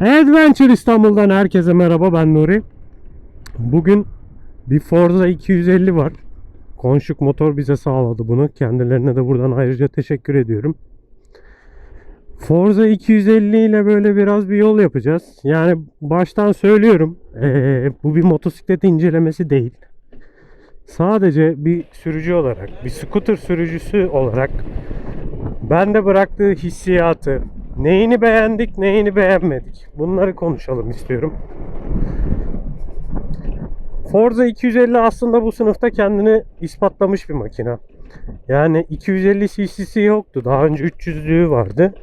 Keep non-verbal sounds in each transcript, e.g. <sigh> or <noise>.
Adventure İstanbul'dan herkese merhaba ben Nuri. Bugün bir Forza 250 var. Konşuk Motor bize sağladı bunu. Kendilerine de buradan ayrıca teşekkür ediyorum. Forza 250 ile böyle biraz bir yol yapacağız. Yani baştan söylüyorum. eee, bu bir motosiklet incelemesi değil. Sadece bir sürücü olarak, bir scooter sürücüsü olarak bende bıraktığı hissiyatı, neyini beğendik, neyini beğenmedik. Bunları konuşalım istiyorum. Forza 250 aslında bu sınıfta kendini ispatlamış bir makina. Yani 250 cc'si yoktu. Daha önce 300'lüğü vardı.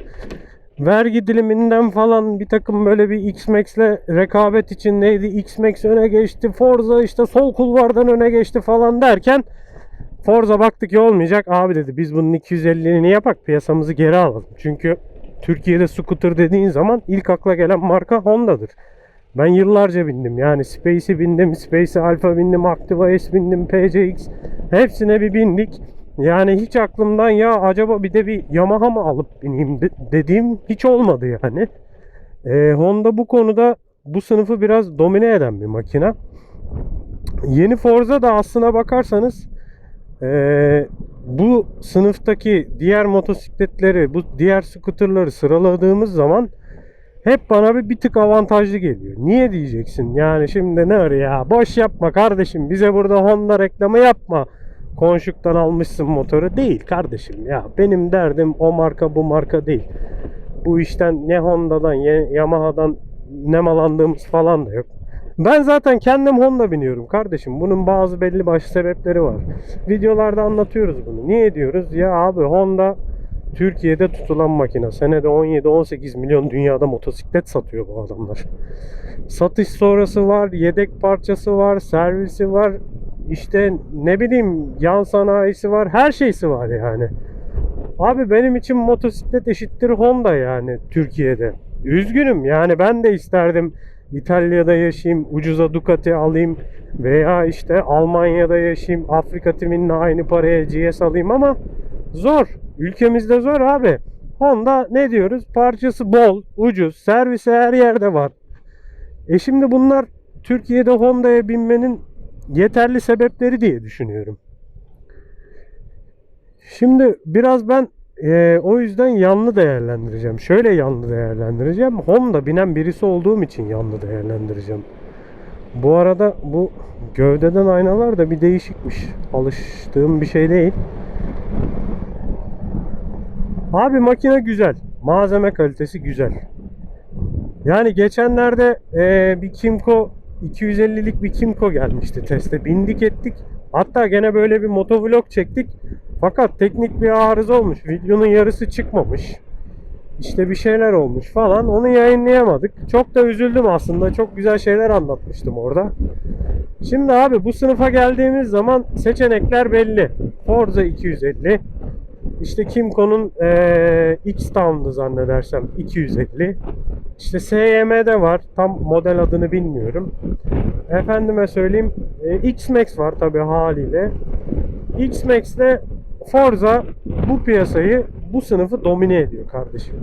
Vergi diliminden falan bir takım böyle bir X-Max'le rekabet içindeydi. X-Max öne geçti. Forza işte sol kulvardan öne geçti falan derken Forza baktık ki olmayacak. Abi dedi biz bunun 250'ni yapak piyasamızı geri alalım. Çünkü Türkiye'de scooter dediğin zaman ilk akla gelen marka Honda'dır. Ben yıllarca bindim. Yani Space'i bindim, Space Alpha bindim, Activa S bindim, PCX. Hepsine bir bindik. Yani hiç aklımdan ya acaba bir de bir Yamaha mı alıp bineyim de- dediğim hiç olmadı yani. Ee, Honda bu konuda bu sınıfı biraz domine eden bir makina. Yeni Forza da aslına bakarsanız ee, bu sınıftaki diğer motosikletleri, bu diğer scooterları sıraladığımız zaman hep bana bir, bir tık avantajlı geliyor. Niye diyeceksin? Yani şimdi ne var ya? Boş yapma kardeşim. Bize burada Honda reklamı yapma. Konşuk'tan almışsın motoru. Değil kardeşim ya. Benim derdim o marka bu marka değil. Bu işten ne Honda'dan, ne Yamaha'dan nemalandığımız falan da yok. Ben zaten kendim Honda biniyorum kardeşim. Bunun bazı belli başlı sebepleri var. Videolarda anlatıyoruz bunu. Niye diyoruz? Ya abi Honda Türkiye'de tutulan makine. Senede 17-18 milyon dünyada motosiklet satıyor bu adamlar. Satış sonrası var, yedek parçası var, servisi var. İşte ne bileyim yan sanayisi var, her şeysi var yani. Abi benim için motosiklet eşittir Honda yani Türkiye'de. Üzgünüm yani ben de isterdim İtalya'da yaşayayım, ucuza Ducati alayım veya işte Almanya'da yaşayayım, Afrika timinle aynı paraya GS alayım ama zor. Ülkemizde zor abi. Honda ne diyoruz? Parçası bol, ucuz, servisi her yerde var. E şimdi bunlar Türkiye'de Honda'ya binmenin yeterli sebepleri diye düşünüyorum. Şimdi biraz ben e, o yüzden yanlı değerlendireceğim. Şöyle yanlı değerlendireceğim. Honda binen birisi olduğum için yanlı değerlendireceğim. Bu arada bu gövdeden aynalar da bir değişikmiş. Alıştığım bir şey değil. Abi makine güzel. Malzeme kalitesi güzel. Yani geçenlerde e, bir Kimco 250'lik bir Kimco gelmişti teste. Bindik ettik. Hatta gene böyle bir motovlog çektik. Fakat teknik bir arıza olmuş. Videonun yarısı çıkmamış. İşte bir şeyler olmuş falan. Onu yayınlayamadık. Çok da üzüldüm aslında. Çok güzel şeyler anlatmıştım orada. Şimdi abi bu sınıfa geldiğimiz zaman seçenekler belli. Forza 250. İşte Kimco'nun eee X-Town'du zannedersem 250. İşte SYM'de var. Tam model adını bilmiyorum. Efendime söyleyeyim e, X-Max var tabi haliyle. X-Max'le Forza bu piyasayı, bu sınıfı domine ediyor kardeşim.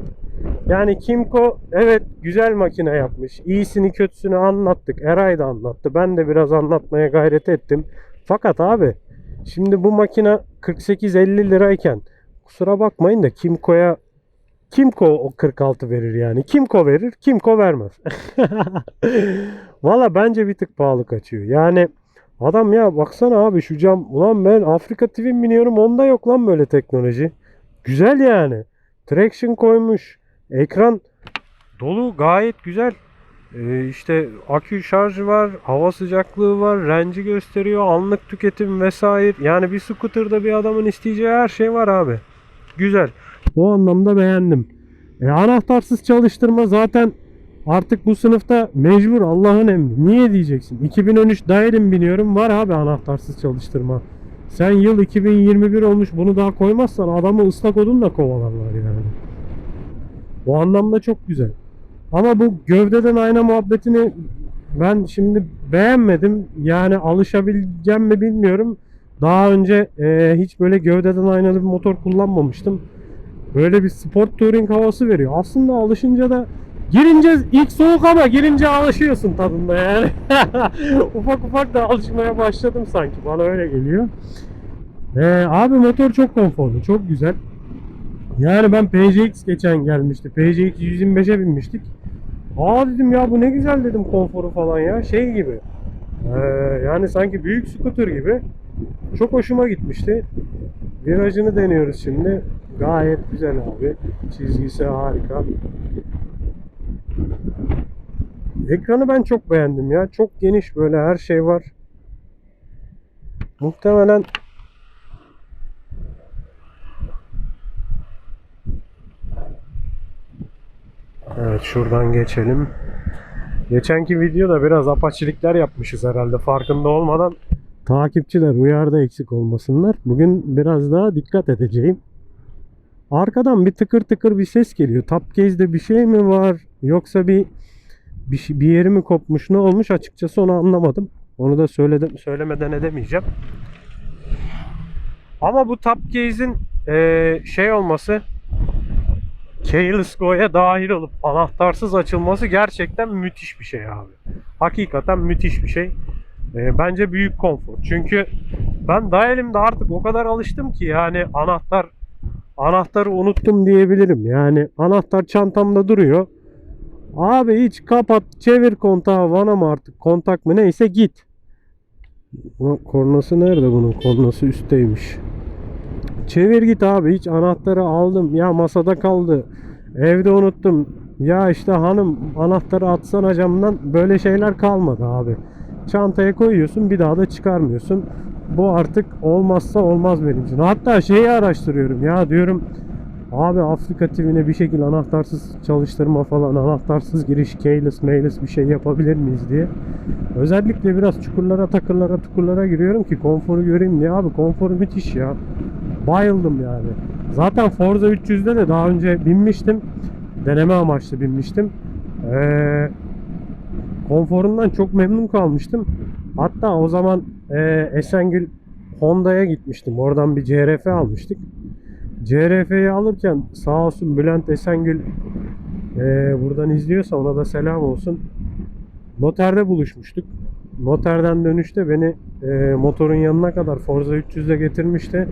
Yani Kimco evet güzel makine yapmış. İyisini kötüsünü anlattık. Eray da anlattı. Ben de biraz anlatmaya gayret ettim. Fakat abi şimdi bu makine 48-50 lirayken kusura bakmayın da Kimco'ya Kimco o 46 verir yani. Kimco verir, Kimco vermez. <laughs> Valla bence bir tık pahalı kaçıyor. Yani adam ya baksana abi şu cam. Ulan ben Afrika TV biniyorum onda yok lan böyle teknoloji. Güzel yani. Traction koymuş. Ekran dolu gayet güzel. Ee, işte akü şarjı var, hava sıcaklığı var, renci gösteriyor, anlık tüketim vesaire. Yani bir scooter'da bir adamın isteyeceği her şey var abi. Güzel. O anlamda beğendim. E, anahtarsız çalıştırma zaten artık bu sınıfta mecbur Allah'ın emri. Niye diyeceksin? 2013 Dairin biniyorum var abi anahtarsız çalıştırma. Sen yıl 2021 olmuş bunu daha koymazsan adamı ıslak odunla kovalarlar yani. Bu anlamda çok güzel. Ama bu gövdeden ayna muhabbetini ben şimdi beğenmedim. Yani alışabileceğim mi bilmiyorum. Daha önce e, hiç böyle gövdeden aynalı bir motor kullanmamıştım. Böyle bir sport touring havası veriyor. Aslında alışınca da Girince ilk soğuk ama girince alışıyorsun tadında yani. <laughs> ufak ufak da alışmaya başladım sanki. Bana öyle geliyor. Ee, abi motor çok konforlu, çok güzel. Yani ben PCX geçen gelmişti. PCX 125'e binmiştik. Aa dedim ya bu ne güzel dedim konforu falan ya. Şey gibi. Ee, yani sanki büyük scooter gibi. Çok hoşuma gitmişti. Virajını deniyoruz şimdi. Gayet güzel abi. Çizgisi harika. Ekranı ben çok beğendim ya. Çok geniş böyle her şey var. Muhtemelen Evet şuradan geçelim. Geçenki videoda biraz apaçilikler yapmışız herhalde farkında olmadan. Takipçiler uyarda eksik olmasınlar. Bugün biraz daha dikkat edeceğim. Arkadan bir tıkır tıkır bir ses geliyor. Case'de bir şey mi var yoksa bir bir, bir yeri mi kopmuş ne olmuş açıkçası onu anlamadım. Onu da söyledim söylemeden edemeyeceğim. Ama bu case'in eee, şey olması Keyless Go'ya dahil olup anahtarsız açılması gerçekten müthiş bir şey abi. Hakikaten müthiş bir şey. Ee, bence büyük konfor. Çünkü ben daha elimde artık o kadar alıştım ki yani anahtar anahtarı unuttum diyebilirim. Yani anahtar çantamda duruyor. Abi hiç kapat, çevir kontağı vana mı artık kontak mı neyse git. Kornası nerede bunun? Kornası üstteymiş. Çevir git abi hiç anahtarı aldım ya masada kaldı evde unuttum ya işte hanım anahtarı atsana camdan böyle şeyler kalmadı abi çantaya koyuyorsun bir daha da çıkarmıyorsun bu artık olmazsa olmaz benim için hatta şeyi araştırıyorum ya diyorum abi Afrika TV'ne bir şekilde anahtarsız çalıştırma falan anahtarsız giriş keyless mayless bir şey yapabilir miyiz diye özellikle biraz çukurlara takırlara tukurlara giriyorum ki konforu göreyim diye abi konforu müthiş ya Bayıldım yani. Zaten Forza 300'de de daha önce binmiştim. Deneme amaçlı binmiştim. Ee, konforundan çok memnun kalmıştım. Hatta o zaman e, Esengül Honda'ya gitmiştim. Oradan bir CRF almıştık. CRF'yi alırken sağ olsun Bülent Esengül e, buradan izliyorsa ona da selam olsun. Noterde buluşmuştuk. Noterden dönüşte beni e, motorun yanına kadar Forza 300'e getirmişti.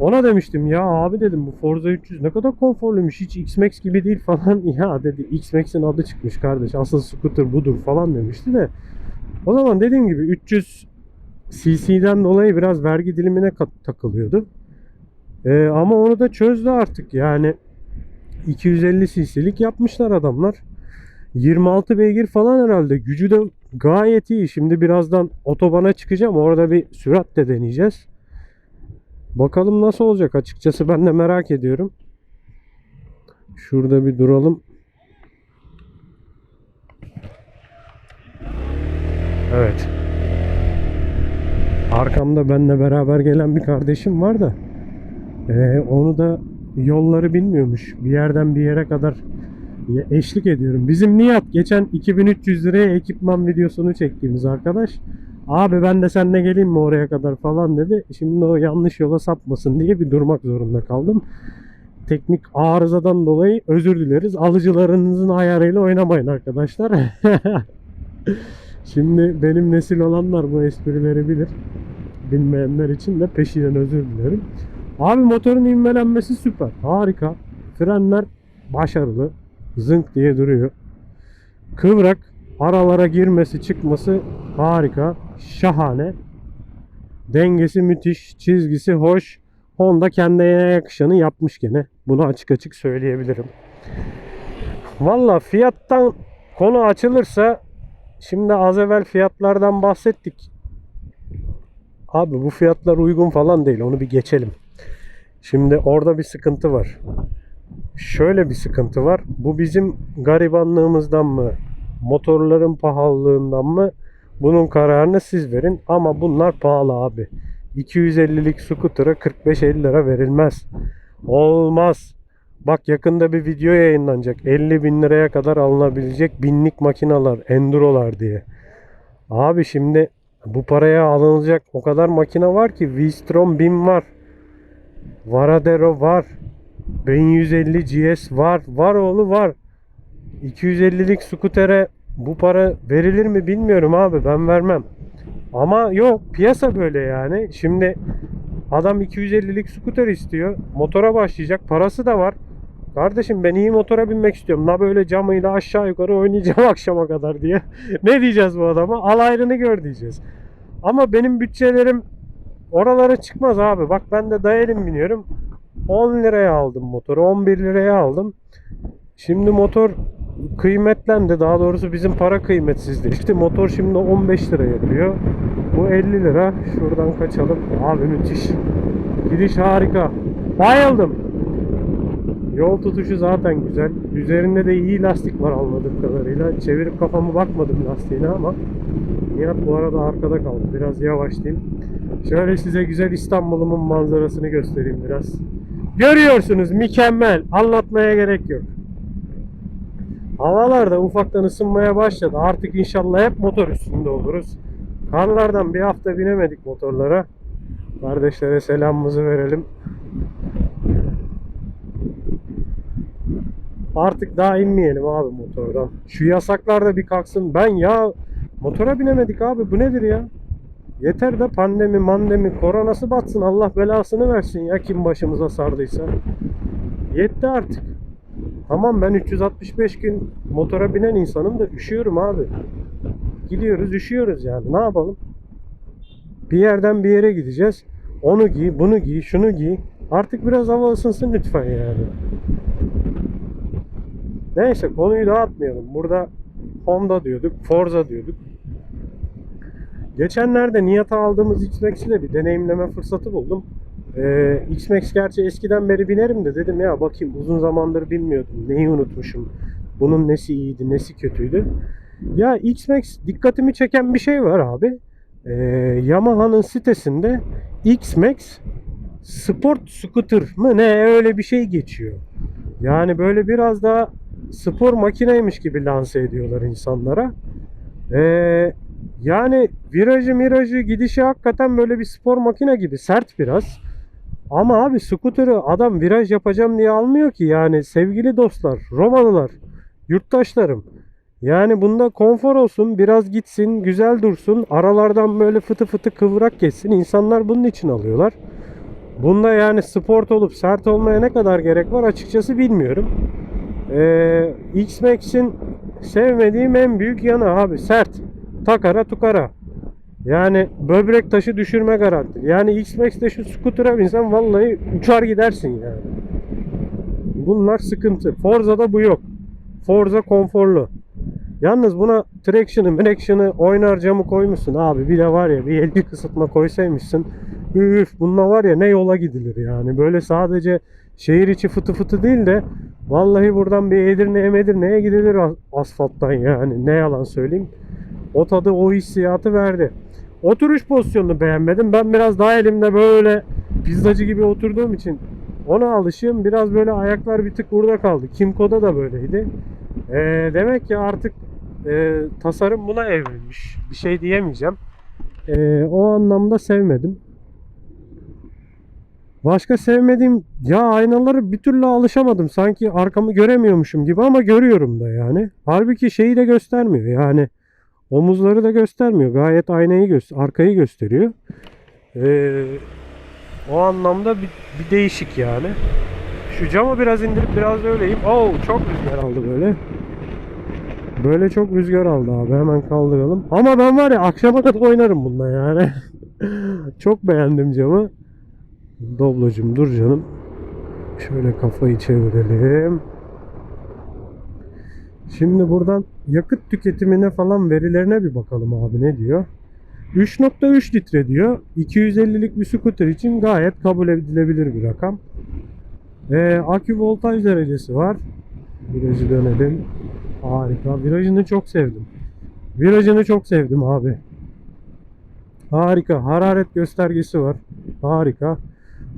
Ona demiştim ya abi dedim bu Forza 300 ne kadar konforluymuş hiç X-Max gibi değil falan. <laughs> Ya dedi X-Max'in adı çıkmış kardeş asıl scooter budur falan demişti de. O zaman dediğim gibi 300 cc'den dolayı biraz vergi dilimine takılıyordu. Ee, ama onu da çözdü artık yani 250 cc'lik yapmışlar adamlar. 26 beygir falan herhalde. Gücü de gayet iyi. Şimdi birazdan otobana çıkacağım. Orada bir sürat de deneyeceğiz. Bakalım nasıl olacak açıkçası ben de merak ediyorum. Şurada bir duralım. Evet. Arkamda benimle beraber gelen bir kardeşim var da ee, onu da yolları bilmiyormuş. Bir yerden bir yere kadar eşlik ediyorum. Bizim Nihat geçen 2300 liraya ekipman videosunu çektiğimiz arkadaş. Abi ben de seninle geleyim mi oraya kadar falan dedi. Şimdi o yanlış yola sapmasın diye bir durmak zorunda kaldım. Teknik arızadan dolayı özür dileriz. Alıcılarınızın ayarıyla oynamayın arkadaşlar. <laughs> Şimdi benim nesil olanlar bu esprileri bilir. Bilmeyenler için de peşinen özür dilerim. Abi motorun ivmelenmesi süper. Harika. Frenler başarılı. Zınk diye duruyor. Kıvrak. Aralara girmesi çıkması harika. Şahane. Dengesi müthiş. Çizgisi hoş. Honda kendine yakışanı yapmış gene. Bunu açık açık söyleyebilirim. Valla fiyattan konu açılırsa şimdi az evvel fiyatlardan bahsettik. Abi bu fiyatlar uygun falan değil. Onu bir geçelim. Şimdi orada bir sıkıntı var. Şöyle bir sıkıntı var. Bu bizim garibanlığımızdan mı? Motorların pahalılığından mı? Bunun kararını siz verin. Ama bunlar pahalı abi. 250'lik scooter'a 45-50 lira verilmez. Olmaz. Bak yakında bir video yayınlanacak. 50 bin liraya kadar alınabilecek binlik makineler, endurolar diye. Abi şimdi bu paraya alınacak o kadar makine var ki V-Strom 1000 var. Varadero var. 1150 GS var. Var oğlu var. 250'lik skutere bu para verilir mi bilmiyorum abi ben vermem. Ama yok piyasa böyle yani. Şimdi adam 250'lik skuter istiyor. Motora başlayacak. Parası da var. Kardeşim ben iyi motora binmek istiyorum. La böyle camıyla aşağı yukarı oynayacağım <laughs> akşama kadar diye. <laughs> ne diyeceğiz bu adama? Al ayrını gör diyeceğiz. Ama benim bütçelerim oralara çıkmaz abi. Bak ben de dayelim biniyorum. 10 liraya aldım motoru. 11 liraya aldım. Şimdi motor kıymetlendi. Daha doğrusu bizim para kıymetsizleşti. Motor şimdi 15 lira yapıyor. Bu 50 lira. Şuradan kaçalım. Abi müthiş. Gidiş harika. Bayıldım. Yol tutuşu zaten güzel. Üzerinde de iyi lastik var anladığım kadarıyla. Çevirip kafamı bakmadım lastiğine ama Nihat bu arada arkada kaldı. Biraz yavaşlayayım. Şöyle size güzel İstanbul'umun manzarasını göstereyim biraz. Görüyorsunuz mükemmel. Anlatmaya gerek yok. Havalar da ufaktan ısınmaya başladı. Artık inşallah hep motor üstünde oluruz. Karlardan bir hafta binemedik motorlara. Kardeşlere selamımızı verelim. Artık daha inmeyelim abi motordan. Şu yasaklar da bir kalksın. Ben ya motora binemedik abi. Bu nedir ya? Yeter de pandemi, mandemi, koronası batsın. Allah belasını versin ya kim başımıza sardıysa. Yetti artık. Tamam ben 365 gün motora binen insanım da üşüyorum abi. Gidiyoruz üşüyoruz yani. Ne yapalım? Bir yerden bir yere gideceğiz. Onu giy, bunu giy, şunu giy. Artık biraz hava ısınsın lütfen yani. Neyse konuyu dağıtmayalım. Burada Honda diyorduk, Forza diyorduk. Geçenlerde Nihat'a aldığımız X-Max ile bir deneyimleme fırsatı buldum. Ee, X-Max gerçi eskiden beri binerim de dedim ya bakayım uzun zamandır bilmiyordum. Neyi unutmuşum. Bunun nesi iyiydi, nesi kötüydü. Ya X-Max dikkatimi çeken bir şey var abi. Ee, Yamaha'nın sitesinde X-Max Sport Scooter mı ne öyle bir şey geçiyor. Yani böyle biraz daha spor makineymiş gibi lanse ediyorlar insanlara. Ee, yani virajı mirajı gidişi hakikaten böyle bir spor makine gibi sert biraz. Ama abi scooter'ı adam viraj yapacağım diye almıyor ki yani sevgili dostlar, Romalılar, yurttaşlarım. Yani bunda konfor olsun, biraz gitsin, güzel dursun, aralardan böyle fıtı fıtı kıvrak geçsin. İnsanlar bunun için alıyorlar. Bunda yani sport olup sert olmaya ne kadar gerek var açıkçası bilmiyorum. Ee, X-Max'in sevmediğim en büyük yanı abi sert. Takara tukara. Yani böbrek taşı düşürme garanti. Yani X-Max'te şu scooter'a binsen vallahi uçar gidersin yani. Bunlar sıkıntı. Forza'da bu yok. Forza konforlu. Yalnız buna traction'ı, traction'ı oynar camı koymuşsun abi. Bir de var ya bir elli kısıtma koysaymışsın. Üf bununla var ya ne yola gidilir yani. Böyle sadece şehir içi fıtı fıtı değil de vallahi buradan bir Edirne'ye Medirne'ye gidilir as- asfalttan yani. Ne yalan söyleyeyim. O tadı o hissiyatı verdi. Oturuş pozisyonunu beğenmedim. Ben biraz daha elimde böyle pizzacı gibi oturduğum için ona alışığım. Biraz böyle ayaklar bir tık burada kaldı. Kimco'da da böyleydi. Ee, demek ki artık e, tasarım buna evrilmiş. Bir şey diyemeyeceğim. Ee, o anlamda sevmedim. Başka sevmediğim ya aynaları bir türlü alışamadım. Sanki arkamı göremiyormuşum gibi ama görüyorum da yani. Halbuki şeyi de göstermiyor. Yani omuzları da göstermiyor. Gayet aynayı göster arkayı gösteriyor. Ee, o anlamda bir, bir değişik yani. Şu camı biraz indirip biraz da öyleyim. Oo çok rüzgar aldı böyle. Böyle çok rüzgar aldı abi. Hemen kaldıralım. Ama ben var ya akşama kadar oynarım bununla yani. <laughs> çok beğendim camı. Doblocum dur canım. Şöyle kafayı çevirelim. Şimdi buradan yakıt tüketimine falan verilerine bir bakalım abi ne diyor. 3.3 litre diyor. 250'lik bir scooter için gayet kabul edilebilir bir rakam. Ee, akü voltaj derecesi var. Virajı dönelim. Harika. Virajını çok sevdim. Virajını çok sevdim abi. Harika. Hararet göstergesi var. Harika.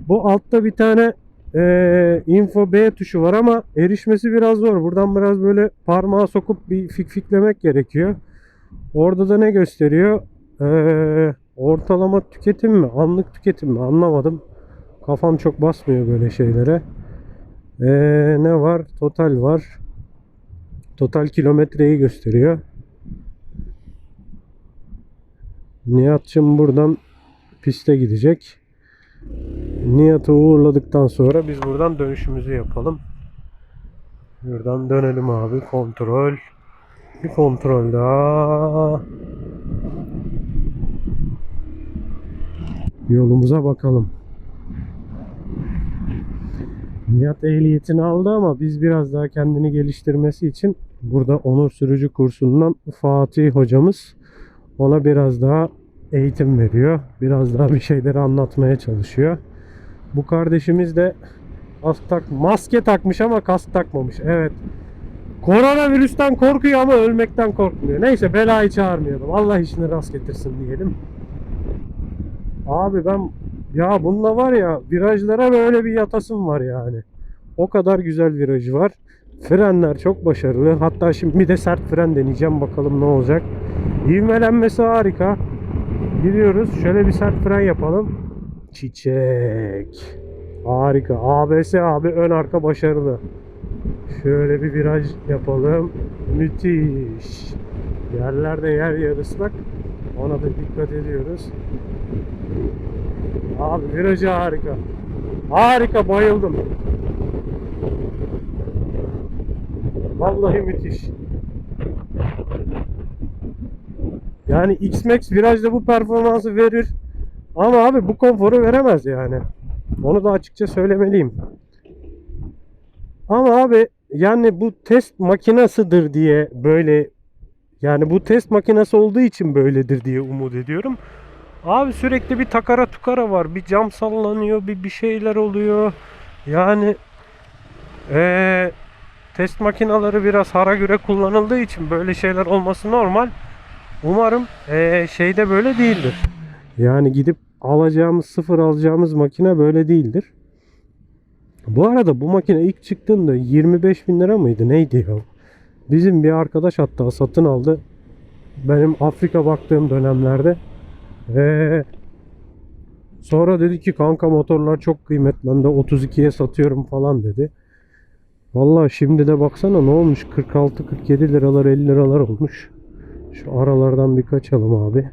Bu altta bir tane e, info B tuşu var ama erişmesi biraz zor. Buradan biraz böyle parmağı sokup bir fikfiklemek gerekiyor. Orada da ne gösteriyor? E, ortalama tüketim mi? Anlık tüketim mi? Anlamadım. Kafam çok basmıyor böyle şeylere. E, ne var? Total var. Total kilometreyi gösteriyor. Nihat'cığım buradan piste gidecek. Nihat'ı uğurladıktan sonra biz buradan dönüşümüzü yapalım. Buradan dönelim abi. Kontrol. Bir kontrol daha. Yolumuza bakalım. Nihat ehliyetini aldı ama biz biraz daha kendini geliştirmesi için burada onur sürücü kursundan Fatih hocamız ona biraz daha eğitim veriyor. Biraz daha bir şeyleri anlatmaya çalışıyor. Bu kardeşimiz de kask tak maske takmış ama kask takmamış. Evet. Koronavirüsten korkuyor ama ölmekten korkmuyor. Neyse belayı çağırmayalım. Allah işini rast getirsin diyelim. Abi ben ya bunda var ya virajlara böyle bir yatasım var yani. O kadar güzel virajı var. Frenler çok başarılı. Hatta şimdi bir de sert fren deneyeceğim. Bakalım ne olacak. İvmelenmesi harika. Gidiyoruz. Şöyle bir sert fren yapalım. Çiçek. Harika. ABS abi ön arka başarılı. Şöyle bir viraj yapalım. Müthiş. Yerlerde yer yer ıslak. Ona da dikkat ediyoruz. Abi virajı harika. Harika bayıldım. Vallahi müthiş. Yani X-Max virajda bu performansı verir. Ama abi bu konforu veremez yani. Onu da açıkça söylemeliyim. Ama abi yani bu test makinasıdır diye böyle yani bu test makinesi olduğu için böyledir diye umut ediyorum. Abi sürekli bir takara tukara var. Bir cam sallanıyor, bir bir şeyler oluyor. Yani eee, test makineleri biraz hara göre kullanıldığı için böyle şeyler olması normal. Umarım eee, şeyde böyle değildir. Yani gidip alacağımız, sıfır alacağımız makine böyle değildir. Bu arada bu makine ilk çıktığında 25 bin lira mıydı? Neydi ya? Bizim bir arkadaş hatta satın aldı. Benim Afrika baktığım dönemlerde. Ve sonra dedi ki kanka motorlar çok kıymetlendi 32'ye satıyorum falan dedi. Vallahi şimdi de baksana ne olmuş 46-47 liralar 50 liralar olmuş. Şu aralardan bir kaçalım abi.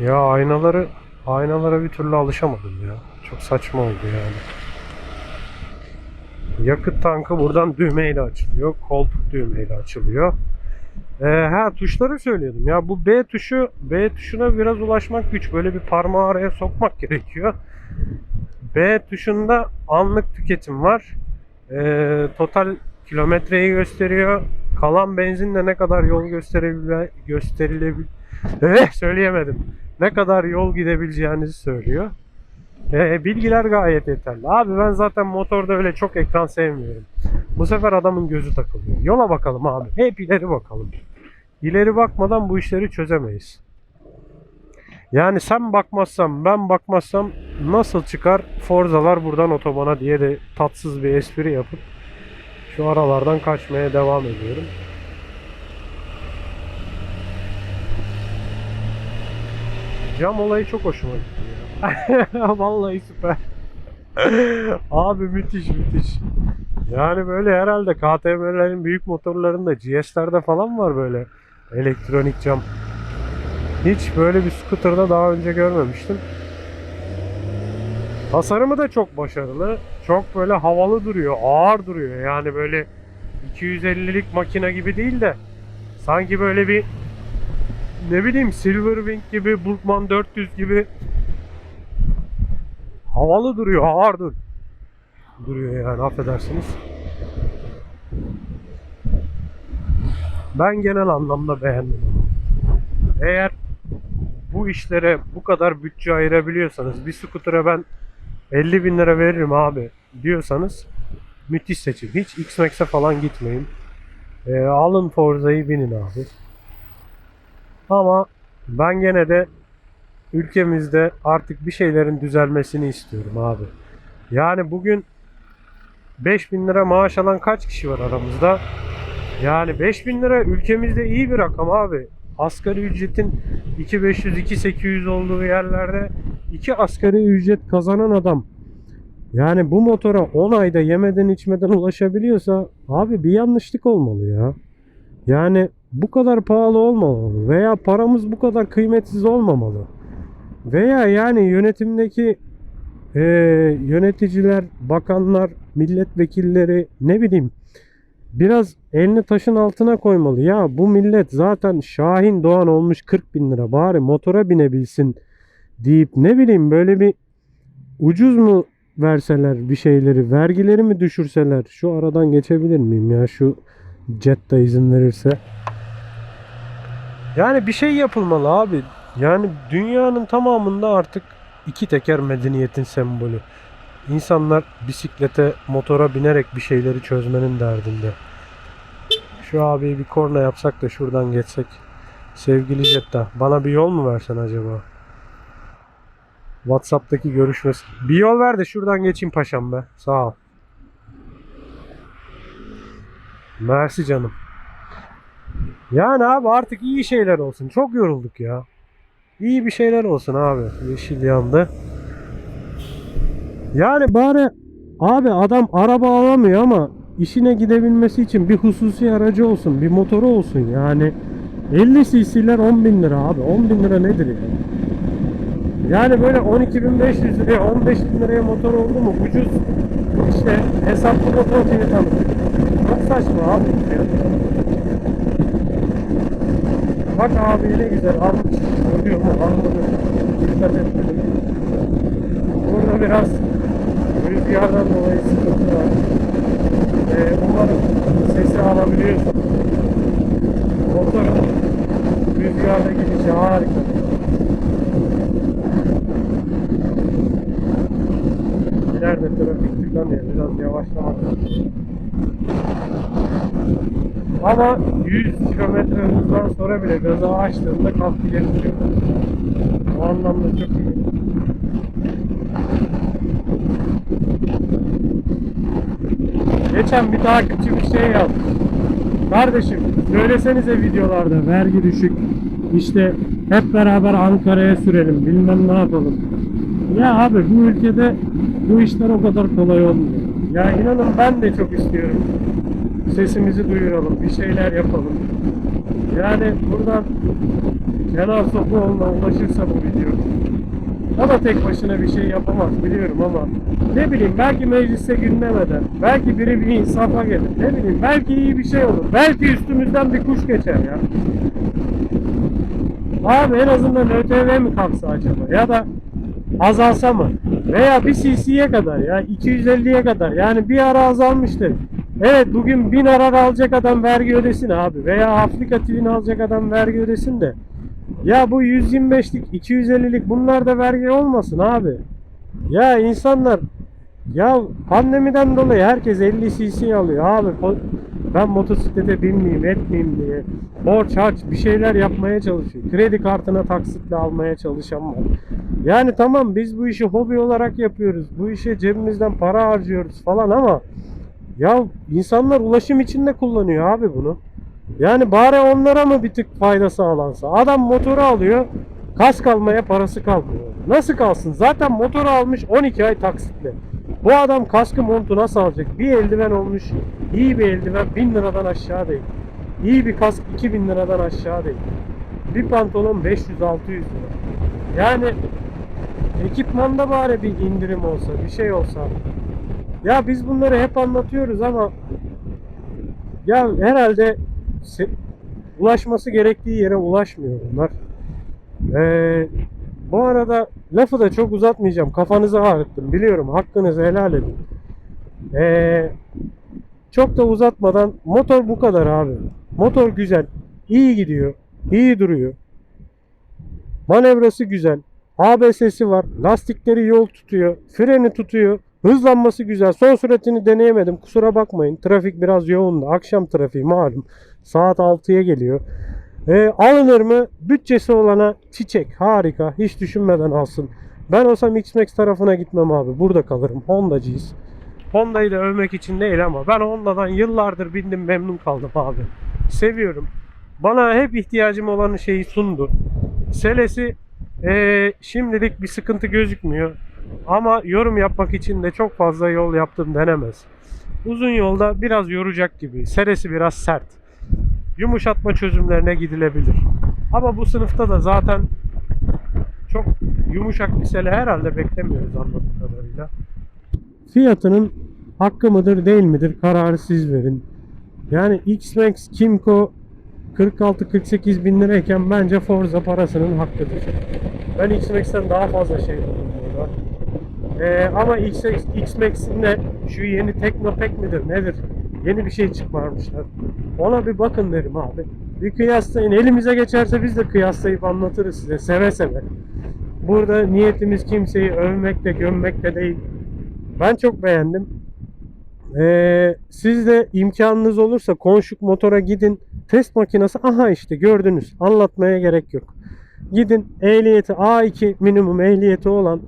Ya aynaları aynalara bir türlü alışamadım ya. Çok saçma oldu yani. Yakıt tankı buradan düğmeyle açılıyor. Koltuk düğmeyle açılıyor. Ee, ha tuşları söylüyordum. Ya bu B tuşu B tuşuna biraz ulaşmak güç. Böyle bir parmağı araya sokmak <laughs> gerekiyor. B tuşunda anlık tüketim var. Ee, total kilometreyi gösteriyor. Kalan benzinle ne kadar yol gösterebilir gösterilebilir Eh, söyleyemedim. Ne kadar yol gidebileceğinizi söylüyor. Ee, bilgiler gayet yeterli. Abi ben zaten motorda öyle çok ekran sevmiyorum. Bu sefer adamın gözü takılıyor. Yola bakalım abi. Hep ileri bakalım. İleri bakmadan bu işleri çözemeyiz. Yani sen bakmazsan ben bakmazsam nasıl çıkar Forza'lar buradan otobana diye de tatsız bir espri yapıp şu aralardan kaçmaya devam ediyorum. Cam olayı çok hoşuma gitti ya. <laughs> Vallahi süper. <laughs> Abi müthiş müthiş. Yani böyle herhalde KTM'lerin büyük motorlarında GS'lerde falan var böyle elektronik cam. Hiç böyle bir scooter'da daha önce görmemiştim. Tasarımı da çok başarılı. Çok böyle havalı duruyor, ağır duruyor. Yani böyle 250'lik makine gibi değil de sanki böyle bir ne bileyim Silverwing gibi, Burkman 400 gibi havalı duruyor, ağır dur duruyor yani affedersiniz. Ben genel anlamda beğendim. Eğer bu işlere bu kadar bütçe ayırabiliyorsanız bir scooter'a ben 50 bin lira veririm abi diyorsanız müthiş seçim. Hiç X-Max'e falan gitmeyin. Ee, alın Forza'yı binin abi. Ama ben gene de ülkemizde artık bir şeylerin düzelmesini istiyorum abi. Yani bugün 5000 lira maaş alan kaç kişi var aramızda? Yani 5000 lira ülkemizde iyi bir rakam abi. Asgari ücretin 2500-2800 olduğu yerlerde iki asgari ücret kazanan adam Yani bu motora 10 ayda yemeden içmeden ulaşabiliyorsa abi bir yanlışlık olmalı ya. Yani bu kadar pahalı olmamalı veya paramız bu kadar kıymetsiz olmamalı. Veya yani yönetimdeki eee, yöneticiler, bakanlar, milletvekilleri ne bileyim biraz elini taşın altına koymalı. Ya bu millet zaten Şahin Doğan olmuş 40 bin lira bari motora binebilsin deyip ne bileyim böyle bir ucuz mu verseler bir şeyleri, vergileri mi düşürseler şu aradan geçebilir miyim ya şu Jetta izin verirse. Yani bir şey yapılmalı abi. Yani dünyanın tamamında artık iki teker medeniyetin sembolü. İnsanlar bisiklete, motora binerek bir şeyleri çözmenin derdinde. Şu abiye bir korna yapsak da şuradan geçsek. Sevgili Jetta, bana bir yol mu versen acaba? WhatsApp'taki görüşmesi. Bir yol ver de şuradan geçeyim paşam be. Sağ ol. Mersi canım. Yani abi artık iyi şeyler olsun. Çok yorulduk ya. İyi bir şeyler olsun abi. Yeşil yandı. Yani bari abi adam araba alamıyor ama işine gidebilmesi için bir hususi aracı olsun. Bir motoru olsun yani. 50 cc'ler 10 bin lira abi. 10 bin lira nedir ya? Yani böyle 12.500 liraya 15 bin liraya motor oldu mu ucuz işte hesaplı motor diye tanıdık. Çok saçma abi. Bak abi ne güzel almış. Görüyor mu? Anladım. Dikkat et. Burada biraz rüzgardan dolayı sıkıntı var. Ee, umarım sesi alabiliyorsun. Motorun rüzgarda gidişi harika. İleride trafik tıkanıyor. Biraz yavaşlamak. Ama 100 kilometre hızdan sonra bile gaza açtığında kalktı getiriyor. O anlamda çok iyi. Geçen bir takipçi bir şey yazdı. Kardeşim söylesenize videolarda vergi düşük. İşte hep beraber Ankara'ya sürelim bilmem ne yapalım. Ya abi bu ülkede bu işler o kadar kolay olmuyor. Ya inanın ben de çok istiyorum. Sesimizi duyuralım, bir şeyler yapalım. Yani buradan Kenan Sofuoğlu'na ulaşırsa bu video. O da tek başına bir şey yapamaz biliyorum ama ne bileyim belki mecliste gündem eder. Belki biri bir insafa gelir. Ne bileyim belki iyi bir şey olur. Belki üstümüzden bir kuş geçer ya. Abi en azından ÖTV mi kalksa acaba? Ya da azalsa mı? Veya bir cc'ye kadar ya 250'ye kadar. Yani bir ara azalmıştır. Evet bugün 1000 arar alacak adam vergi ödesin abi. Veya Afrika TV'ni alacak adam vergi ödesin de. Ya bu 125'lik 250'lik bunlar da vergi olmasın abi. Ya insanlar ya pandemiden dolayı herkes 50 cc alıyor abi. Ben motosiklete binmeyeyim etmeyeyim diye. Borç harç bir şeyler yapmaya çalışıyor. Kredi kartına taksitle almaya çalışan var. Yani tamam biz bu işi hobi olarak yapıyoruz. Bu işe cebimizden para harcıyoruz falan ama ya insanlar ulaşım için de kullanıyor abi bunu. Yani bari onlara mı bir tık fayda sağlansa? Adam motoru alıyor, kask almaya parası kalmıyor. Nasıl kalsın? Zaten motoru almış 12 ay taksitle. Bu adam kaskı montu nasıl alacak? Bir eldiven olmuş, iyi bir eldiven 1000 liradan aşağı değil. İyi bir kask 2000 liradan aşağı değil. Bir pantolon 500-600 lira. Yani ekipmanda bari bir indirim olsa, bir şey olsa. Ya biz bunları hep anlatıyoruz ama ya herhalde ulaşması gerektiği yere ulaşmıyor bunlar. Ee, bu arada lafı da çok uzatmayacağım. Kafanızı ağrıttım. Biliyorum. Hakkınızı helal edin. Ee, çok da uzatmadan motor bu kadar abi. Motor güzel. iyi gidiyor. iyi duruyor. Manevrası güzel. ABS'si var. Lastikleri yol tutuyor. Freni tutuyor. Hızlanması güzel. Son süratini deneyemedim. Kusura bakmayın. Trafik biraz yoğundu. Akşam trafiği malum. Saat 6'ya geliyor. Ee, alınır mı? Bütçesi olana çiçek. Harika. Hiç düşünmeden alsın. Ben olsam X-Max tarafına gitmem abi. Burada kalırım. Honda'cıyız. Honda'yı da övmek için değil ama ben Honda'dan yıllardır bindim memnun kaldım abi. Seviyorum. Bana hep ihtiyacım olan şeyi sundu. Selesi ee, şimdilik bir sıkıntı gözükmüyor. Ama yorum yapmak için de çok fazla yol yaptım denemez. Uzun yolda biraz yoracak gibi. Seresi biraz sert. Yumuşatma çözümlerine gidilebilir. Ama bu sınıfta da zaten çok yumuşak bir sele herhalde beklemiyoruz anladığım kadarıyla. Fiyatının hakkı mıdır değil midir kararı siz verin. Yani X-Max Kimco 46-48 bin lirayken bence Forza parasının hakkıdır. Ben X-Max'ten daha fazla şey buldum. Ee, ama X- X-Max'in de şu yeni Teknopek midir nedir? Yeni bir şey çıkarmışlar. Ona bir bakın derim abi. Bir kıyaslayın. Elimize geçerse biz de kıyaslayıp anlatırız size seve seve. Burada niyetimiz kimseyi övmek de gömmek de değil. Ben çok beğendim. Ee, siz de imkanınız olursa Konşuk Motor'a gidin. Test makinesi aha işte gördünüz. Anlatmaya gerek yok. Gidin ehliyeti A2 minimum ehliyeti olan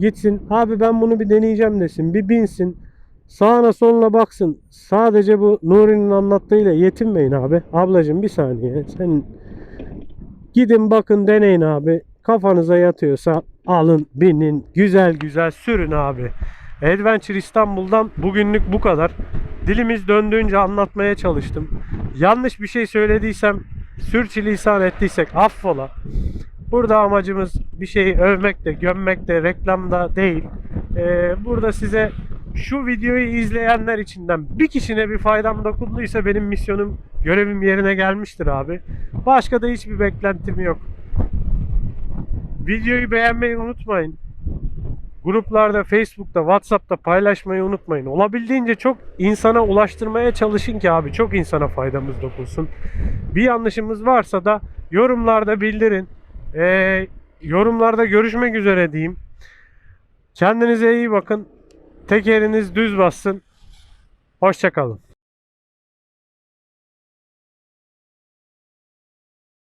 gitsin. Abi ben bunu bir deneyeceğim desin. Bir binsin. Sağına soluna baksın. Sadece bu Nuri'nin anlattığıyla yetinmeyin abi. Ablacığım bir saniye. Sen gidin bakın deneyin abi. Kafanıza yatıyorsa alın binin. Güzel güzel sürün abi. Adventure İstanbul'dan bugünlük bu kadar. Dilimiz döndüğünce anlatmaya çalıştım. Yanlış bir şey söylediysem, sürçülisan ettiysek affola. Burada amacımız bir şeyi övmek de, gömmek de, reklamda değil. Ee, burada size şu videoyu izleyenler içinden bir kişine bir faydam dokunduysa benim misyonum, görevim yerine gelmiştir abi. Başka da hiçbir beklentim yok. Videoyu beğenmeyi unutmayın. Gruplarda, Facebook'ta, WhatsApp'ta paylaşmayı unutmayın. Olabildiğince çok insana ulaştırmaya çalışın ki abi çok insana faydamız dokunsun. Bir yanlışımız varsa da yorumlarda bildirin. Ee, yorumlarda görüşmek üzere diyeyim. Kendinize iyi bakın. Tekeriniz düz bassın. Hoşçakalın.